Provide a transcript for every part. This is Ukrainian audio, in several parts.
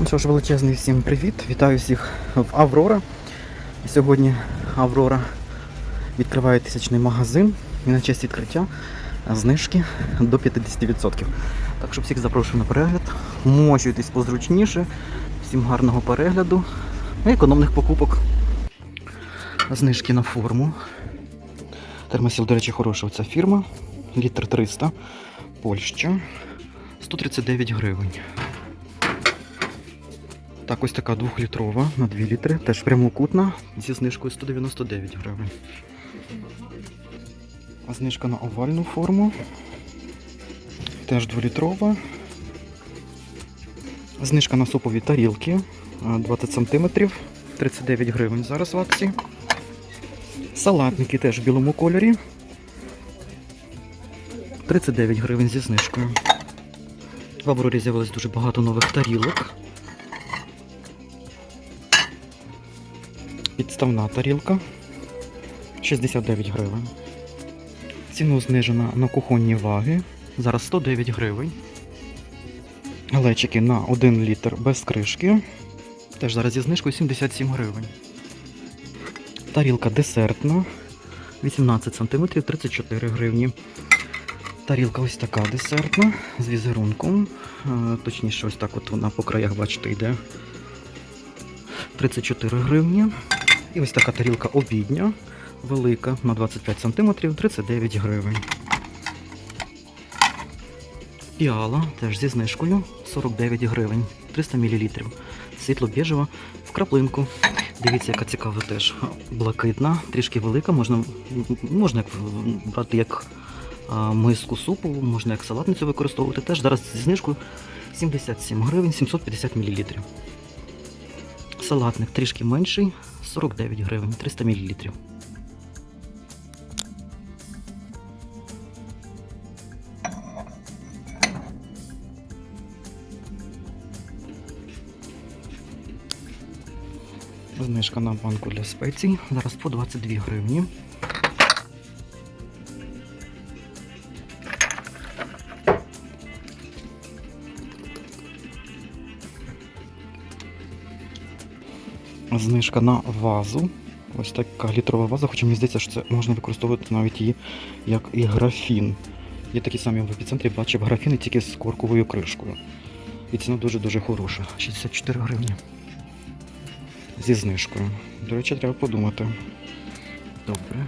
Ну що ж, величезний всім привіт. Вітаю всіх в Аврора. Сьогодні Аврора відкриває тисячний магазин і на честь відкриття знижки до 50%. Так що всіх запрошую на перегляд. Мочуйтесь позручніше. Всім гарного перегляду і економних покупок. Знижки на форму. Термосіл, до речі, хороша ця фірма. Літр 300. Польща. 139 гривень. Так, ось така двохлітрова на 2 літри, теж прямокутна зі знижкою 199 гривень. А знижка на овальну форму. Теж 2-літрова. Знижка на супові тарілки 20 см, 39 гривень зараз в акції. Салатники теж в білому кольорі. 39 гривень зі знижкою. В Аврорі з'явилось дуже багато нових тарілок. Підставна тарілка 69 гривень. Ціну знижено на кухонні ваги. Зараз 109 гривень. Глечики на 1 літр без кришки. Теж зараз зі знижкою 77 гривень. Тарілка десертна 18 см 34 гривні. Тарілка ось така десертна з візерунком. Е, Точніше, ось так от вона по краях, бачите, йде. 34 гривні. І ось така тарілка обідня, велика, на 25 см, 39 гривень. Піала теж зі знижкою 49 гривень, 300 мл. Світло біжева в краплинку. Дивіться, яка цікава теж блакитна, трішки велика, можна, можна брати як миску супу, можна як салатницю використовувати. Теж зараз зі знижкою 77 гривень, 750 мл. Салатник трішки менший, 49 гривень, 300 мл. Знижка на банку для спецій. Зараз по 22 гривні. Знижка на вазу. Ось така літрова ваза, хоча мені здається, що це можна використовувати навіть її як і графін. Є такі самі в епіцентрі, бачив графіни тільки з корковою кришкою. І ціна дуже-дуже хороша. 64 гривні. Зі знижкою. До речі, треба подумати. Добре.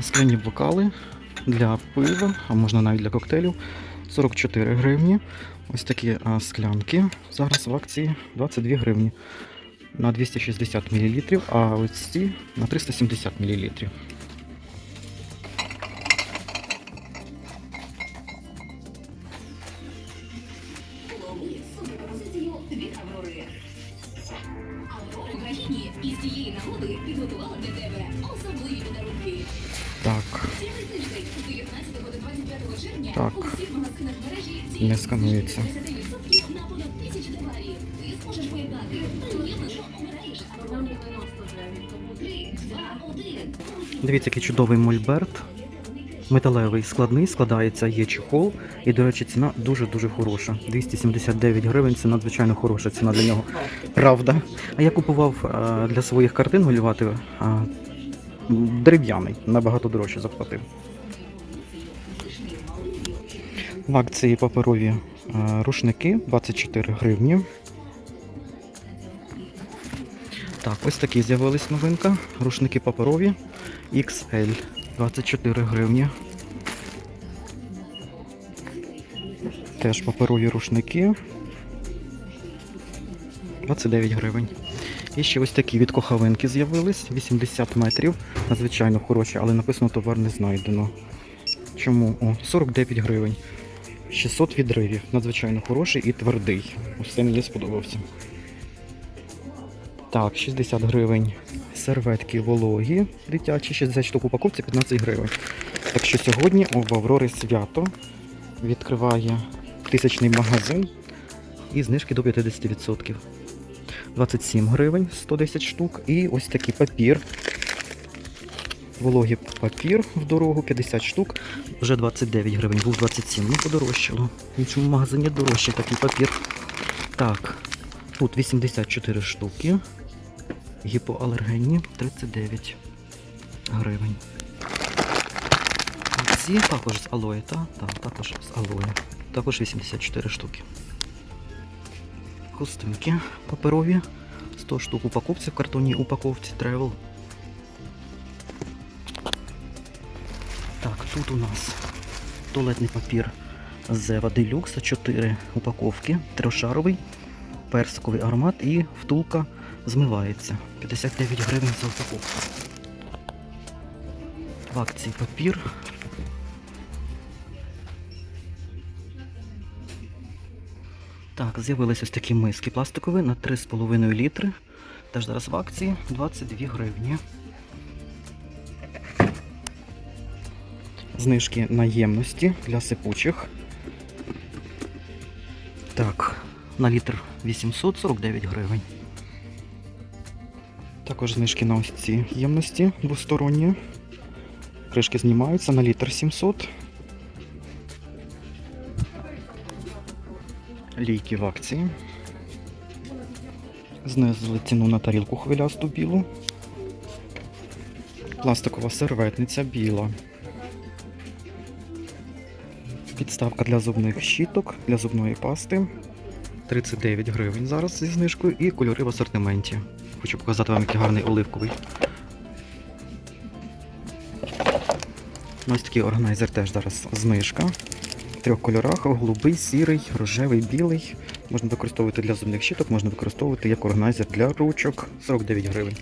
Скляні бокали для пива, а можна навіть для коктейлів. 44 гривні. Ось такі а, склянки. Зараз в акції 22 гривні на 260 мл, а ось ці на 370 мл. Дивіться, який чудовий мольберт. Металевий, складний, складається, є чехол. І, до речі, ціна дуже-дуже хороша. 279 гривень це надзвичайно хороша ціна для нього. Правда. А я купував е, для своїх картин малювати е, дерев'яний, набагато дорожче заплатив. В акції паперові е, рушники 24 гривні. Так, ось такі з'явились новинка. Рушники паперові XL 24 гривні. Теж паперові рушники 29 гривень. І ще ось такі від кохавинки з'явились 80 метрів. Надзвичайно хороші, але написано товар не знайдено. Чому? О, 49 гривень. 600 відривів. Надзвичайно хороший і твердий. Ось це мені сподобався. Так, 60 гривень. Серветки вологі дитячі, 60 штук упаковці 15 гривень. Так що сьогодні у Аврори свято відкриває тисячний магазин і знижки до 50%. 27 гривень 110 штук. І ось такий папір Вологий папір в дорогу 50 штук, вже 29 гривень, був 27, ну подорожчало. В магазині дорожчий такий папір. Так, тут 84 штуки. Гіпоалергенні 39 гривень. Ці також з алоє, та? Так, також з алоє. Також 84 штуки. Хустинки паперові. 100 штук упаковці в картонній упаковці Travel. Так, тут у нас туалетний папір Zeva Deluxe, 4 упаковки, трьошаровий, персиковий аромат і втулка змивається. 59 гривень за упаковку. В акції папір. Так, з'явились ось такі миски пластикові на 3,5 літри. Теж зараз в акції 22 гривні. Знижки на ємності для сипучих. Так, на літр 849 гривень. Також знижки на ось ці ємності двосторонні. Кришки знімаються на літр 700. Лійки в акції. Знизили ціну на тарілку хвилясту білу. Пластикова серветниця біла. Підставка для зубних щіток, для зубної пасти. 39 гривень зараз зі знижкою і кольори в асортименті. Хочу показати вам який гарний оливковий. Ось такий органайзер теж зараз знижка. В трьох кольорах: голубий, сірий, рожевий, білий. Можна використовувати для зубних щіток, можна використовувати як органайзер для ручок 49 гривень.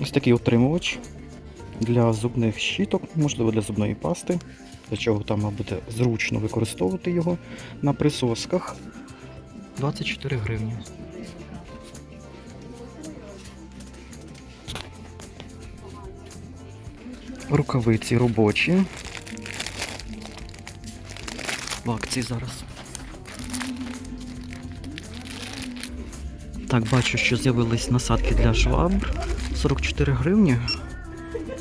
Ось такий утримувач для зубних щіток, можливо, для зубної пасти. Для чого там бути зручно використовувати його на присосках. 24 гривні. Рукавиці робочі. В акції зараз. Так, бачу, що з'явились насадки для швабр. 44 гривні.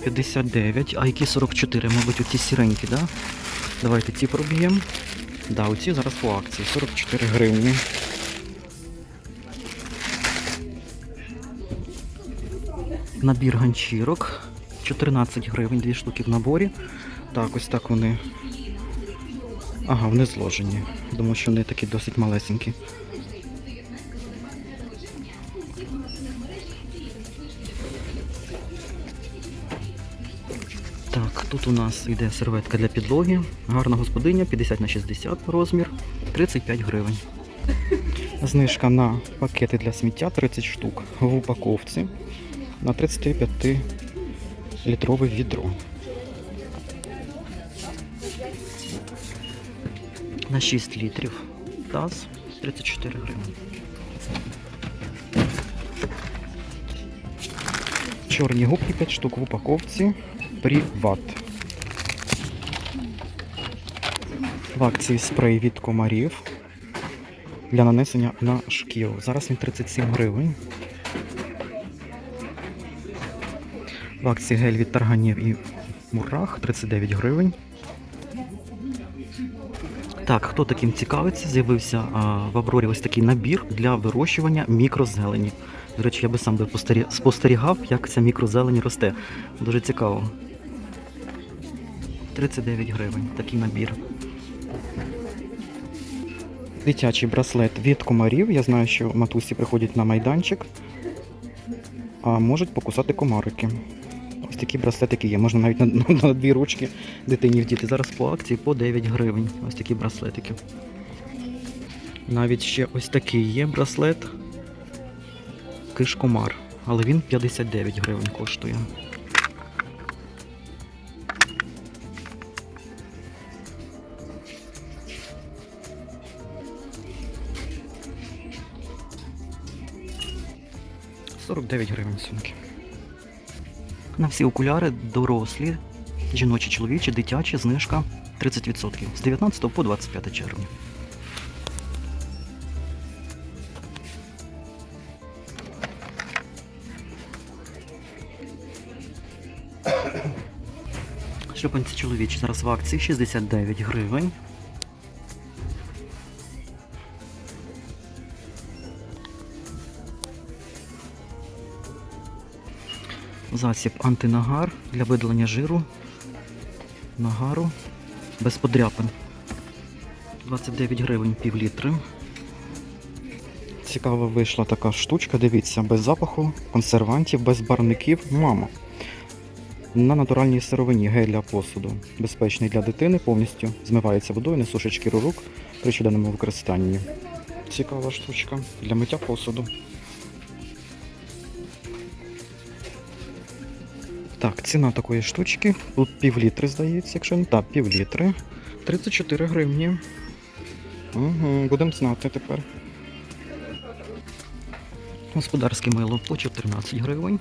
59. А які 44? Мабуть, оці сіренькі, да? Давайте ці проб'ємо. Да, оці зараз по акції. 44 гривні. Набір ганчірок. 14 гривень, дві штуки в наборі. Так, ось так вони. Ага, вони зложені. Думаю, що вони такі досить малесенькі. Так, тут у нас йде серветка для підлоги. Гарна господиня, 50 на 60 розмір, 35 гривень. Знижка на пакети для сміття 30 штук в упаковці на 35 літрове відро. На 6 літрів таз 34 гривні. Чорні губки 5 штук в упаковці. Приват. В акції спрей від комарів для нанесення на шкіру. Зараз він 37 гривень. В акції гель від тарганів і мурах 39 гривень. Так, хто таким цікавиться, з'явився в Аврорі ось такий набір для вирощування мікрозелені. До речі, я би сам би спостерігав, як ця мікрозелень росте. Дуже цікаво. 39 гривень такий набір. Дитячий браслет від комарів. Я знаю, що матусі приходять на майданчик, а можуть покусати комарики. Ось такі браслетики є. Можна навіть на, на дві ручки дитині вдіти. Зараз по акції по 9 гривень. Ось такі браслетики. Навіть ще ось такий є браслет. Кишкомар. Але він 59 гривень коштує. Сорок дев'ять гривень сумки. На всі окуляри дорослі, жіночі, чоловічі, дитячі, знижка 30% з 19 по 25 червня. Шлюпанці чоловічі зараз в акції 69 гривень. Засіб антинагар для видалення жиру, нагару без подряпин. 29 гривень пів літри. Цікава вийшла така штучка, дивіться, без запаху, консервантів, без барників. Мама. На натуральній сировині гель для посуду. Безпечний для дитини, повністю змивається водою, не сушить шкіру рук при щоденному використанні. Цікава штучка для миття посуду. Так, ціна такої штучки. Тут пів літри, здається, якщо не так, пів літри. 34 гривні. Угу, будемо знати тепер. Господарське мило по 14 гривень.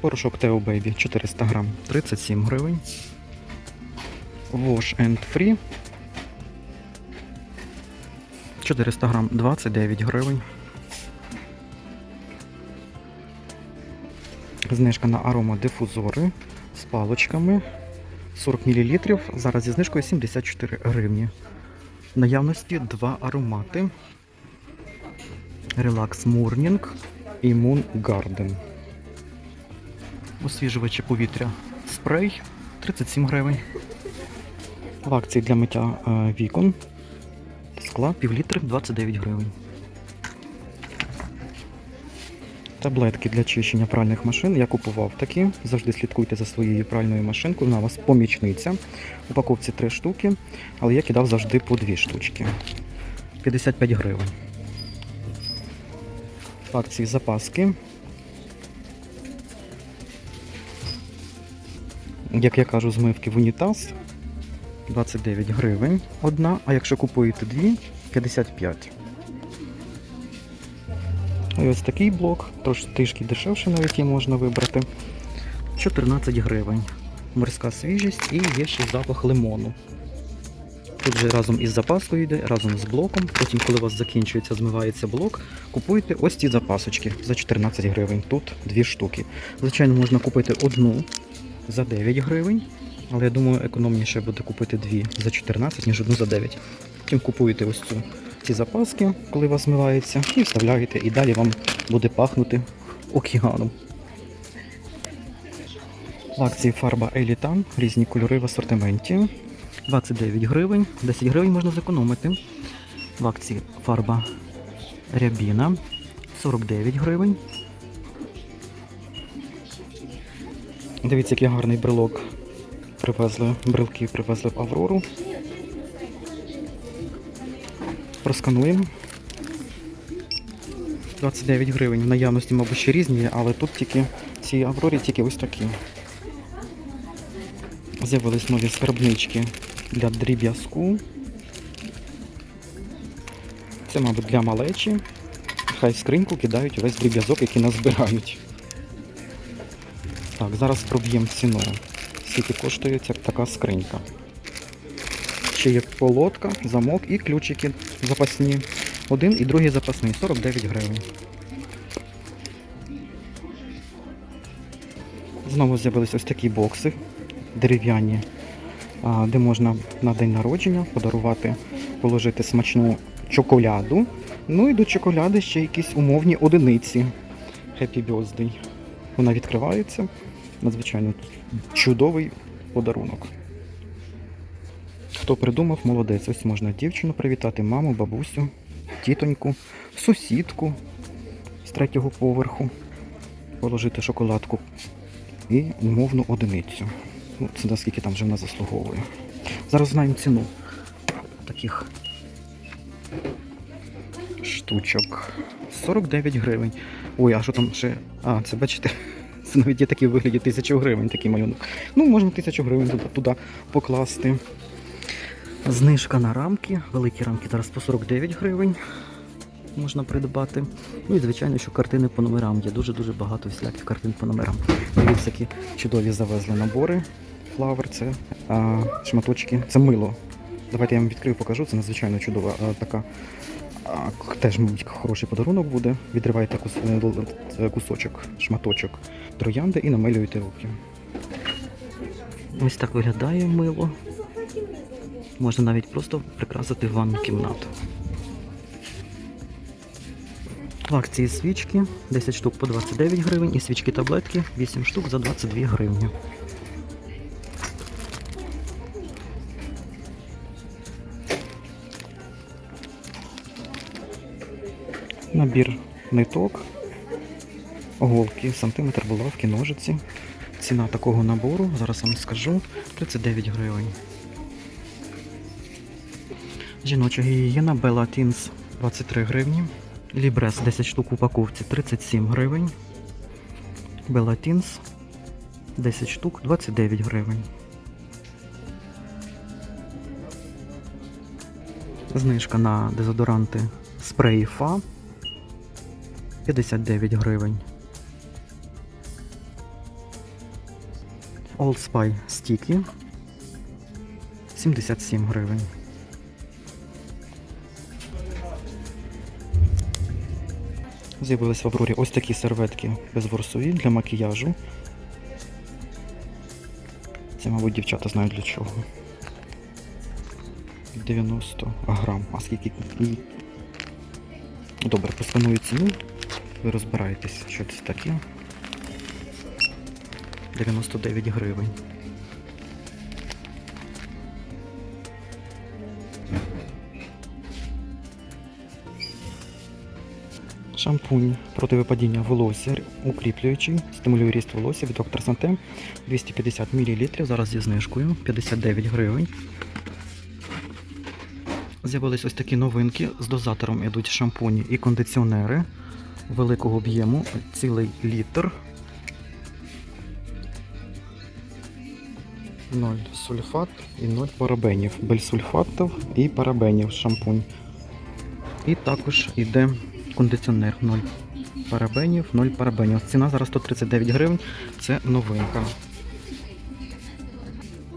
Порошок Teo Baby 400 грам 37 гривень. Wash and Free 400 грам 29 гривень. Знижка на аромадифузори з палочками 40 мл. Зараз зі знижкою 74 гривні. В наявності два аромати. Relax Morning і Moon Garden. Освіжувачі повітря спрей 37 гривень. В акції для миття е, вікон скла півлітри 29 гривень. Таблетки для чищення пральних машин. Я купував такі. Завжди слідкуйте за своєю пральною машинкою. Вона у вас помічниця. Упаковці 3 штуки, але я кидав завжди по 2 штучки. 55 гривень. Акції запаски. Як я кажу, змивки в унітаз 29 гривень одна, а якщо купуєте дві 55. І ось такий блок, трішки дешевше навіть її можна вибрати. 14 гривень. Морська свіжість і є ще запах лимону. Тут же разом із запаскою йде, разом з блоком. Потім, коли у вас закінчується, змивається блок, купуєте ось ці запасочки за 14 гривень. Тут дві штуки. Звичайно, можна купити одну за 9 гривень, але я думаю, економніше буде купити дві за 14, ніж одну за 9. Потім купуєте ось цю ці запаски, коли у вас змивається, і вставляєте, і далі вам буде пахнути океаном. В акції фарба Елітан, різні кольори в асортименті. 29 гривень, 10 гривень можна зекономити. В акції фарба Рябіна 49 гривень. Дивіться, який гарний брелок привезли, брелки привезли в Аврору. Проскануємо. 29 гривень. В наявності, мабуть, ще різні, але тут тільки в цій Аврорі тільки ось такі. З'явились нові скарбнички для дріб'язку. Це, мабуть, для малечі. Хай скриньку кидають увесь дріб'язок, який назбирають. Так, зараз проб'ємо ціну. Скільки коштує ця така скринька. Ще є полотка, замок і ключики запасні. Один і другий запасний 49 гривень. Знову з'явились ось такі бокси дерев'яні, де можна на день народження подарувати, положити смачну чоколяду. Ну і до чоколяди ще якісь умовні одиниці. Happy Birthday. Вона відкривається. Надзвичайно чудовий подарунок. Хто придумав, молодець. Ось можна дівчину привітати, маму, бабусю, тітоньку, сусідку з третього поверху. Положити шоколадку і умовну одиницю. Ну, це наскільки там вже вона заслуговує. Зараз знаємо ціну таких штучок. 49 гривень. Ой, а що там ще? А, це бачите, це навіть є такі вигляді тисячу гривень, такий малюнок. Ну, можна тисячу гривень туди покласти. Знижка на рамки. Великі рамки зараз по 49 гривень можна придбати. Ну і звичайно, що картини по номерам. Є дуже-дуже багато всіляких картин по номерам. Дивіться, які чудові завезли набори. Флавер, це а, шматочки, це мило. Давайте я вам відкрию, покажу. Це надзвичайно чудова а, така. А, теж, мабуть, хороший подарунок буде. Відриваєте кус- е, кусочок, шматочок троянди і намилюєте руки. Ось так виглядає мило. Можна навіть просто прикрасити ванну кімнату. В акції свічки 10 штук по 29 гривень і свічки таблетки 8 штук за 22 гривні. Набір ниток, голки, сантиметр булавки, ножиці. Ціна такого набору, зараз вам скажу, 39 гривень. Жіноча гігієна Bella Teens 23 гривні. Лібрес 10 штук у упаковці 37 гривень. Bella Teens 10 штук 29 гривень. Знижка на дезодоранти спреї Фа 59 гривень. Old Spy Sticky 77 гривень. З'явились в Аврорі ось такі серветки безворсові для макіяжу. Це, мабуть, дівчата знають для чого. 90 грам. А скільки? Ні. Добре, постаную ціну. Ви розбираєтесь, що це таке. 99 гривень. Шампунь проти випадіння волосся, укріплюючий, стимулює ріст волосся від доктор Санте 250 мл, зараз зі знижкою 59 гривень. З'явились ось такі новинки. З дозатором йдуть шампуні і кондиціонери великого об'єму, цілий літр. 0 сульфат і 0 парабенів. Бельсульфатів і парабенів шампунь. І також йде кондиціонер 0 парабенів, 0 парабенів. Ціна зараз 139 гривень. Це новинка.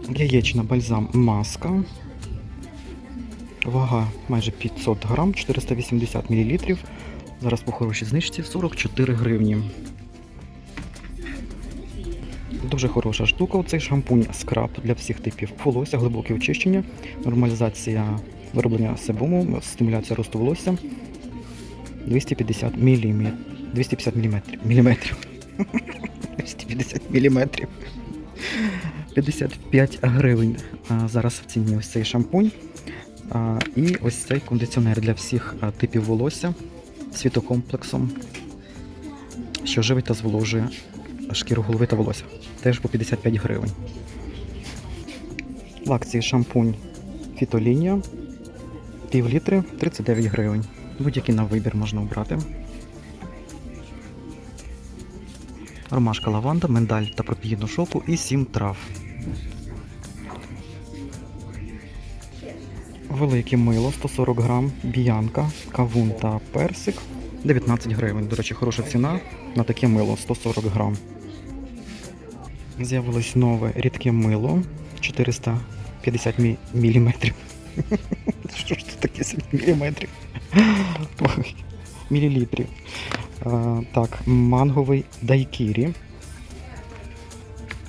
Яєчна бальзам маска. Вага майже 500 грам, 480 мл. Зараз по хорошій знижці 44 гривні. Дуже хороша штука. Цей шампунь скраб для всіх типів волосся, глибоке очищення, нормалізація вироблення себуму, стимуляція росту волосся. 250 мм. 250 мм. Міліметрів. 250 міліметрів. 55 гривень. А, зараз в ціні ось цей шампунь. А, і ось цей кондиціонер для всіх а, типів волосся світокомплексом, що живить та зволожує шкіру голови та волосся. Теж по 55 гривень. В акції шампунь Фітолінія. Пів літри 39 гривень. Будь-який на вибір можна обрати. Ромашка лаванда, миндаль та пропіїну шоку і 7 трав. Велике мило 140 грам, біянка, кавун та персик 19 гривень. До речі, хороша ціна на таке мило 140 грам. З'явилось нове рідке мило 450 мі- міліметрів. Що ж це таке міліметрів? Ой, Мілілітрів. Так, манговий дайкірі.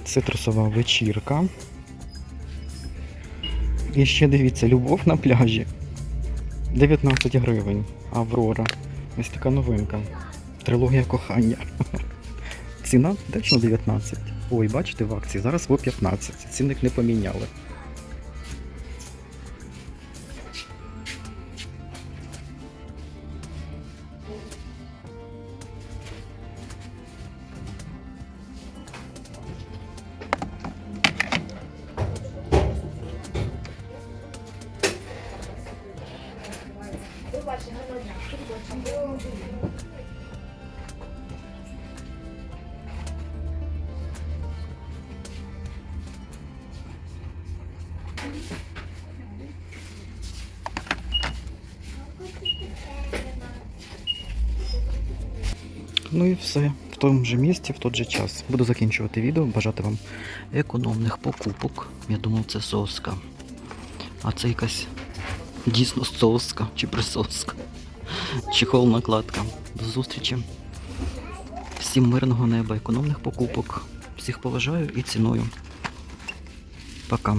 Цитрусова вечірка. І ще дивіться, любов на пляжі. 19 гривень. Аврора. Ось така новинка. Трилогія кохання. Ціна точно 19. Ой, бачите в акції, зараз по 15. Цінник не поміняли. Ну і все. В тому же місці, в той же час. Буду закінчувати відео, бажати вам економних покупок. Я думав, це соска. А це якась дійсно соска чи присоска. Чехол накладка. До зустрічі. Всім мирного неба, економних покупок. Всіх поважаю і ціную. Пока.